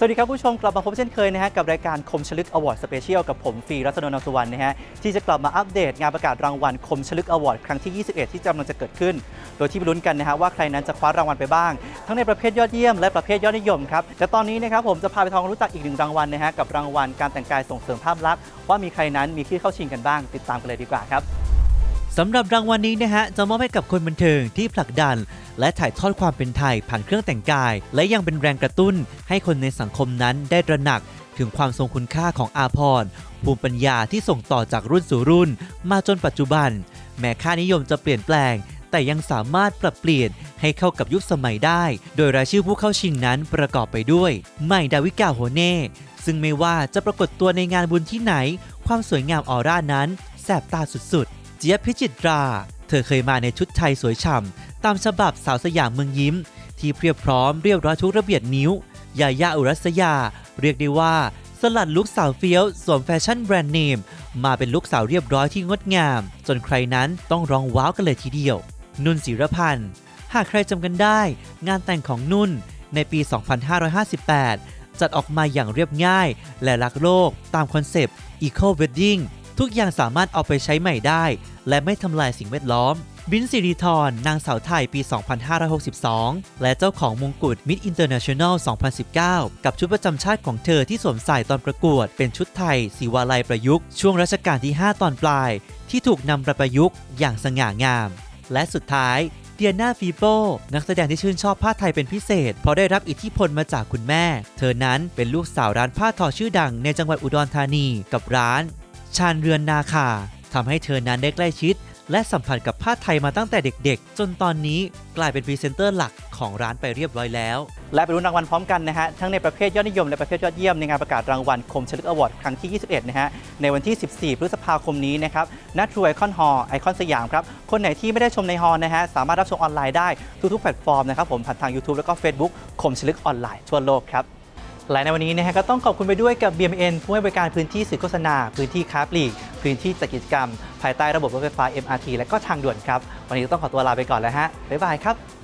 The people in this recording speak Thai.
สวัสดีครับผู้ชมกลับมาพบเช่นเคยนะฮะกับรายการคมชลึกอวอร์ดสเปเชียลกับผมฟีรัตนนท์สุวรรณนะฮะที่จะกลับมาอัปเดตงานประกาศรางวัลคมชลึกอวอร์ดครั้งที่ 21 ที่กำลังจะเกิดขึ้น โดยที่ไปลุ้นกันนะฮะว่าใครนั้นจะคว้ารางวัลไปบ้าง ทั้งในประเภทยอดเยี่ยมและประเภทยอดนิยมครับแต่ตอนนี้นะครับผมจะพาไปทองรู้จักอีกหนึ่งรางวัลนะฮะกับรางวัลการแต่งกายส่งเสริมภาพลักษณ์ว่ามีใครนั้นมีชื่เข้าชิงกันบ้าง ติดตามกันเลยดีกว่าครับ สำหรับรางวัลนี้นะฮะจะมอบให้กับคนบันเทิงที่ผลักดัน และถ่ายทอดความเป็นไทยผ่านเครื่องแต่งกาย และยังเป็นแรงกระตุ้นให้คนในสังคมนั้นได้ตระหนักถึงความทรงคุณค่าของอาพรณ์ภูมิปัญญาที่ส่งต่อจากรุ่นสู่รุ่น มาจนปัจจุบัน แม้ค่านิยมจะเปลี่ยนแปลง แต่ยังสามารถปรับเปลี่ยนให้เข้ากับยุคสมัยได้ โดยรายชื่อผู้เข้าชิงนั้นประกอบไปด้วยใหม่ดาวิกาโฮเน่ซึ่งไม่ว่าจะปรากฏตัวในงานบุญที่ไหน ความสวยงามออร่านั้นแสบตาสุดๆ เจี๊ยบพิจิตรา เธอเคยมาในชุดไทยสวยฉ่ำตามฉบับสาวสยามเมืองยิ้ม ที่เพียบพร้อมเรียบร้อยทุกระเบียดนิ้วยายาอุรัสยา เรียกได้ว่าสลัดลุคสาวเฟี้ยวสวมแฟชั่นแบรนด์เนม มาเป็นลุคสาวเรียบร้อยที่งดงาม จนใครนั้นต้องร้องว้าวกันเลยทีเดียว นุ่นศิรพันธ์ หากใครจำกันได้ งานแต่งของนุ่นในปี 2558 จัดออกมาอย่างเรียบง่าย และรักโลกตามคอนเซปต์ Eco Wedding ทุกอย่างสามารถเอาไปใช้ใหม่ได้ และไม่ทำลายสิ่งแวดล้อม บินสิริธรนางสาวไทยปี 2562 และเจ้าของมงกุฎ Mid International 2019 กับชุดประจำชาติของเธอที่สวมใส่ตอนประกวด เป็นชุดไทยสีวาลัยประยุกต์ ช่วงรัชกาลที่ 5 ตอนปลาย ที่ถูกนำไปประยุกต์อย่างสง่างาม และสุดท้ายเดียนาฟีโปนักแสดงที่ชื่นชอบผ้าไทยเป็นพิเศษ เพราะได้รับอิทธิพลมาจากคุณแม่ เธอนั้นเป็นลูกสาวร้านผ้าทอชื่อดังในจังหวัดอุดรธานีกับร้าน ชาญเรือนนาคาทำให้เธอนั้นได้ใกล้ชิด และสัมผัสกับผ้าไทยมาตั้งแต่เด็กๆ จนตอนนี้กลายเป็นพรีเซนเตอร์หลักของร้านไปเรียบร้อยแล้ว และไปรุ้นรางวัลพร้อมกันนะฮะ ทั้งในประเภทยอดนิยมและประเภทยอดเยี่ยมในงานประกาศรางวัลคมชลึกอวอร์ดครั้งที่ 21 นะฮะ ในวันที่ 14 พฤษภาคมนี้นะครับณทรูไอคอนฮอลไอคอนสยามครับ คนไหนที่ไม่ได้ชมในฮอลนะฮะ สามารถรับชมออนไลน์ได้ทุกๆแพลตฟอร์มนะครับผมผ่านทาง YouTube แล้วก็ Facebook คมชลึกออนไลน์ทั่วโลกครับ และในวันนี้นะฮะก็ต้องขอบคุณไปด้วยกับ BMN ผู้ให้บริการพื้นที่สื่อโฆษณา พื้นที่ค้าปลีก พื้นที่จัดกิจกรรม ภายใต้ระบบรถไฟฟ้า MRT และก็ทางด่วนครับ วันนี้ต้องขอตัวลาไปก่อนแล้วฮะบ๊ายบายครับ